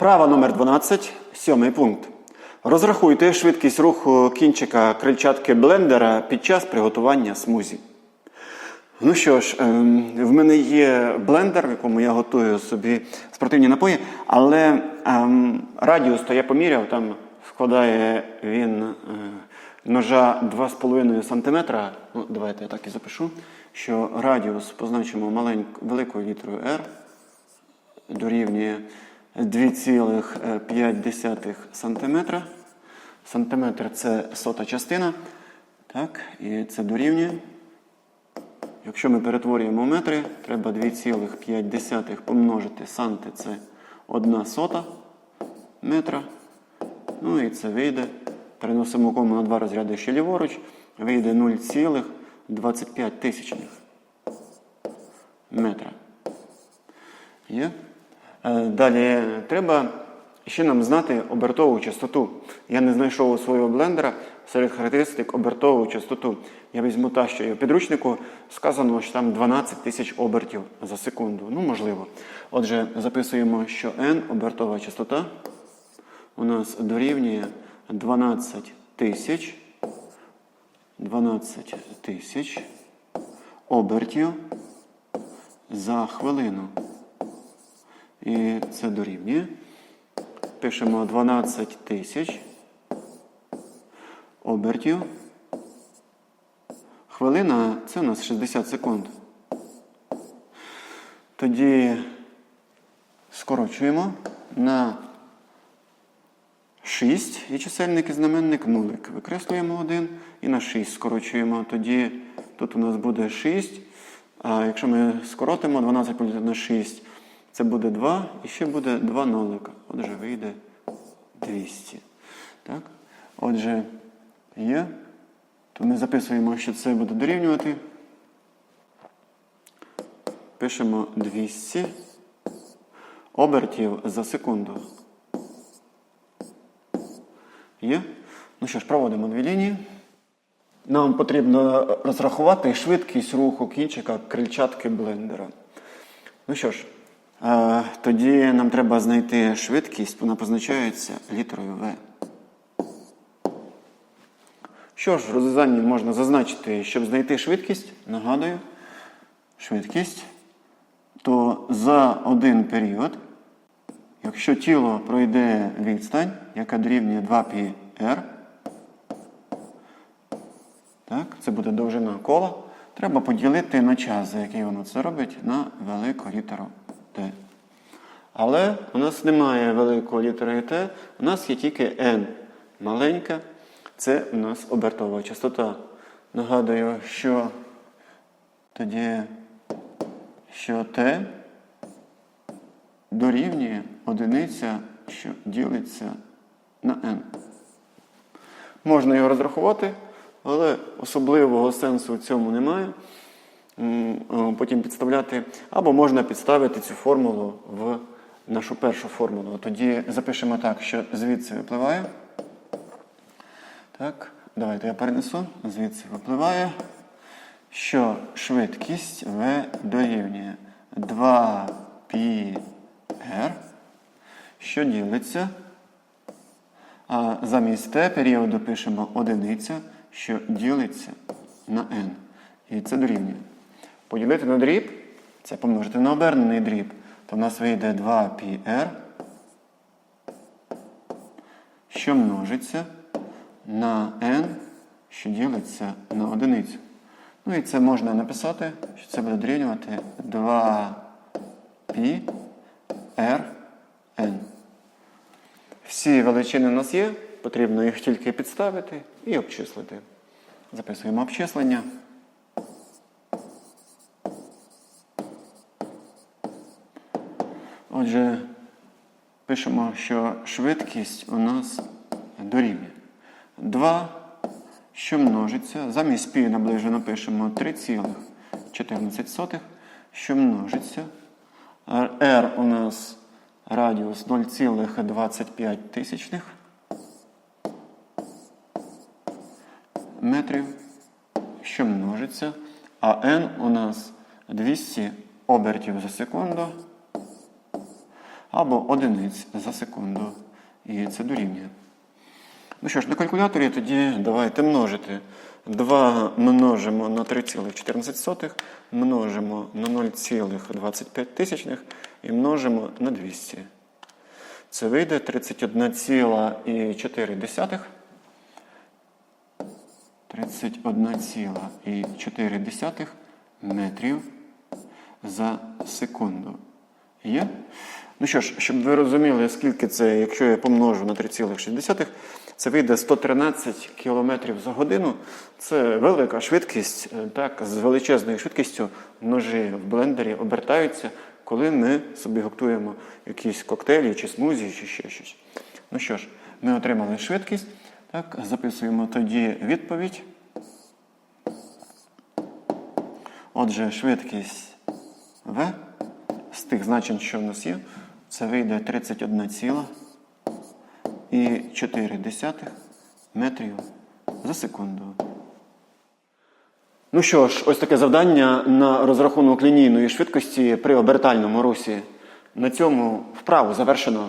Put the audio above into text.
Вправа номер 12, сьомий пункт. Розрахуйте швидкість руху кінчика крильчатки блендера під час приготування смузі. Ну що ж, ем, в мене є блендер, в якому я готую собі спортивні напої, але ем, радіус то я поміряв, там складає він е, ножа 2,5 см. Ну, давайте я так і запишу, що радіус позначимо маленьку, великою літерою R дорівнює 2,5 см. Сантиметр це сота частина. Так, і це дорівнює. Якщо ми перетворюємо метри, треба 2,5 помножити санти це 1 сота метра. Ну і це вийде. Переносимо кому на два розряди ще ліворуч, вийде 0,25 тисячних метра. Є? Е, Далі треба ще нам знати обертову частоту. Я не знайшов у свого блендера серед характеристик обертову частоту. Я візьму та, що є в підручнику, сказано, що там 12 тисяч обертів за секунду. Ну, можливо. Отже, записуємо, що n обертова частота у нас дорівнює 12 тисяч 12 тисяч обертів за хвилину. І це дорівнює. Пишемо 12 тисяч обертів. Хвилина це у нас 60 секунд. Тоді скорочуємо на 6 і чисельник і знаменник нулик. Викреслюємо один і на 6 скорочуємо. Тоді тут у нас буде 6. А якщо ми скоротимо 12 поділити на 6, це буде 2 і ще буде 2 нолика. Отже, вийде 200. Так? Отже, є. То ми записуємо, що це буде дорівнювати. Пишемо 200 обертів за секунду. Є? Ну що ж, проводимо дві лінії. Нам потрібно розрахувати швидкість руху кінчика крильчатки блендера. Ну що ж, тоді нам треба знайти швидкість, вона позначається літерою В. Що ж, в розв'язанні можна зазначити, щоб знайти швидкість, нагадую, швидкість, то за один період, якщо тіло пройде відстань, яка дорівнює 2πr, так, це буде довжина кола, треба поділити на час, за який воно це робить, на велику літеру Т. Але у нас немає великої літери Т, у нас є тільки N маленька. Це у нас обертова частота. Нагадую, що тоді, що Т дорівнює одиниця, що ділиться на n. Можна його розрахувати, але особливого сенсу в цьому немає. О, Потім підставляти. Або можна підставити цю формулу в нашу першу формулу. Тоді запишемо так, що звідси випливає. Так, давайте я перенесу. Звідси випливає, що швидкість V дорівнює 2πr, що ділиться. А замість t періоду пишемо одиниця, що ділиться на n. І це дорівнює. Поділити на дріб, це помножити на обернений дріб, то в нас вийде 2πr, що множиться на n, що ділиться на одиницю. Ну і це можна написати, що це буде дорівнювати 2π rn. Всі величини у нас є, потрібно їх тільки підставити і обчислити. Записуємо обчислення. Отже, пишемо, що швидкість у нас дорівнює 2, що множиться. Замість пі наближено пишемо 3,14, що множиться. R у нас радіус 0,25 тисячних метрів, що множиться. А n у нас 200 обертів за секунду. Або одиниць за секунду. І це дорівнює. Ну що ж, на калькуляторі тоді давайте множити. 2 множимо на 3,14, множимо на 0,25 тисячних і множимо на 200. Це вийде 31,4. 31,4 метрів за секунду. Є? Ну що ж, щоб ви розуміли, скільки це, якщо я помножу на 3,6, це вийде 113 км за годину. Це велика швидкість, е, так, з величезною швидкістю ножі в блендері обертаються, коли ми собі готуємо якісь коктейлі чи смузі, чи ще щось. Ну що ж, ми отримали швидкість. Так, записуємо тоді відповідь. Отже, швидкість з тих значень, що в нас є, це вийде 31,4 метрів за секунду. Ну що ж, ось таке завдання на розрахунок лінійної швидкості при обертальному русі. На цьому вправу завершено.